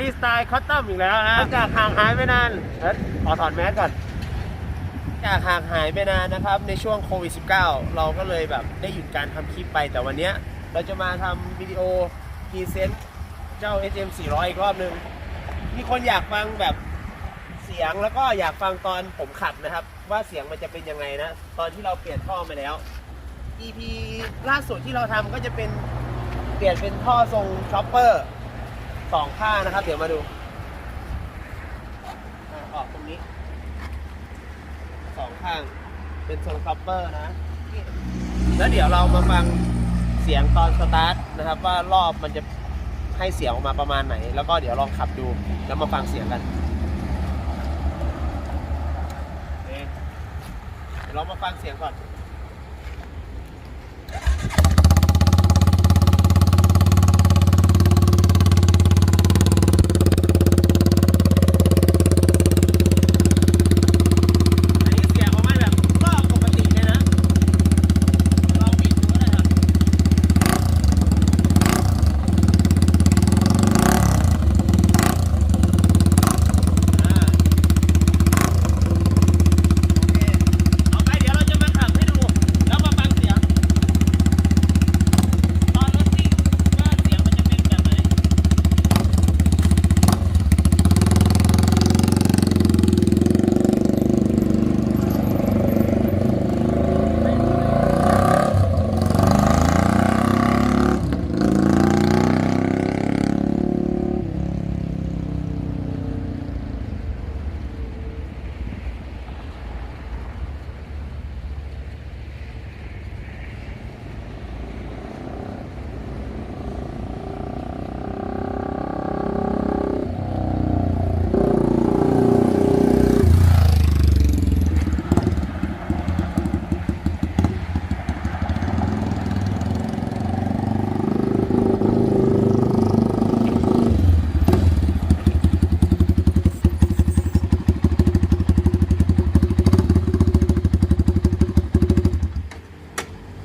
รีสไตล์คอตตอมอีกแล้วนะจากห่างหายไปนานเฮ้ยขอถอดแมสก่อนจากห่างหายไปนานนะครับ ในช่วงโควิด -19 เราก็เลยแบบได้หยุดการทำคลิปไปแต่วันเนี้ยเราจะมาทำวิดีโอพรีเซนต์เจ้า SM 400 อีกรอบนึง มีคนอยากฟังแบบเสียงแล้วก็อยากฟังตอนผมขับนะครับ ว่าเสียงมันจะเป็นยังไงนะ ตอนที่เราเปลี่ยนท่อมาแล้ว EP ล่าสุดที่เราทำก็จะเป็นเปลี่ยนเป็นท่อทรงช็อปเปอร์ สองข้างนะครับ เดี๋ยวมาดูออกตรงนี้สองข้างเป็นทรงคัพเปอร์นะ แล้วเดี๋ยวเรามาฟังเสียงตอนสตาร์ทนะครับ ว่ารอบมันจะให้เสียงออกมาประมาณไหน แล้วก็เดี๋ยวลองขับดูแล้วมาฟังเสียงกันเดี๋ยวเรามาฟังเสียงก่อนนี้เสียงของมันแบบก็ปกติเลยนะลองบิดดูก็ได้ครับอ่าโอเคต่อไปเดี๋ยวเราจะมาขับให้ดู แล้วมาฟังเสียง ตอนรถซิ่งว่าเสียงมันจะเป็นแบบไหน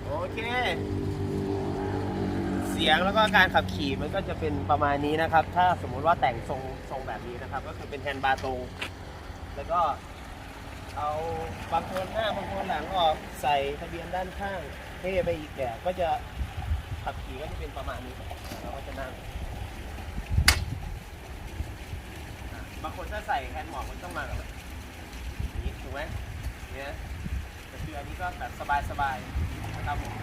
โอเค เสียง แล้วก็การขับขี่มันก็จะเป็นประมาณนี้นะครับ ถ้าสมมุติว่าแต่งทรงทรงแบบนี้นะครับ ก็คือเป็นแฮนด์บาร์ตรง แล้วก็เอาบางคนหน้าบางคนหลังออกใส่ทะเบียนด้านข้างเท่ไปอีกแบบก็จะขับขี่ก็จะเป็นประมาณนี้เราก็จะนั่งบางคนถ้าใส่แฮนด์หมอกมันต้องมาแบบนี้ถูกไหมเนี่ยแต่คืออันนี้ก็แบบสบายๆนะครับผม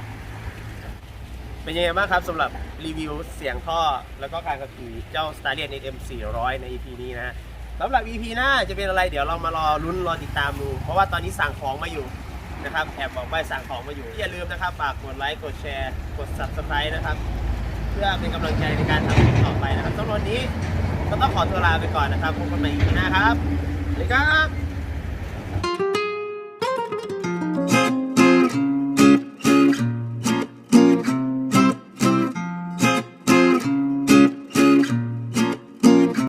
เป็นยังไงบ้างครับสำหรับรีวิวเสียงท่อ แล้วก็การขับขี่เจ้า s t a r l i o n SM 400 ใน EP นี้นะฮะสำหรับ EP หน้าจะเป็นอะไรเดี๋ยวเรามารอลุ้นรอติดตามดู เพราะว่าตอนนี้สั่งของมาอยู่นะครับแอบบอกไปสั่งของมาอยู่ อย่าลืมนะครับฝากกดไลค์กดแชร์ กด Subscribe นะครับ เพื่อเป็นกำลังใจในการทำคลิปต่อไปนะครับสำหรับวันนี้ก็ต้องขอตัวลาไปก่อนนะครับพบกันใหม่ EP หน้าครับสวัสดีครับ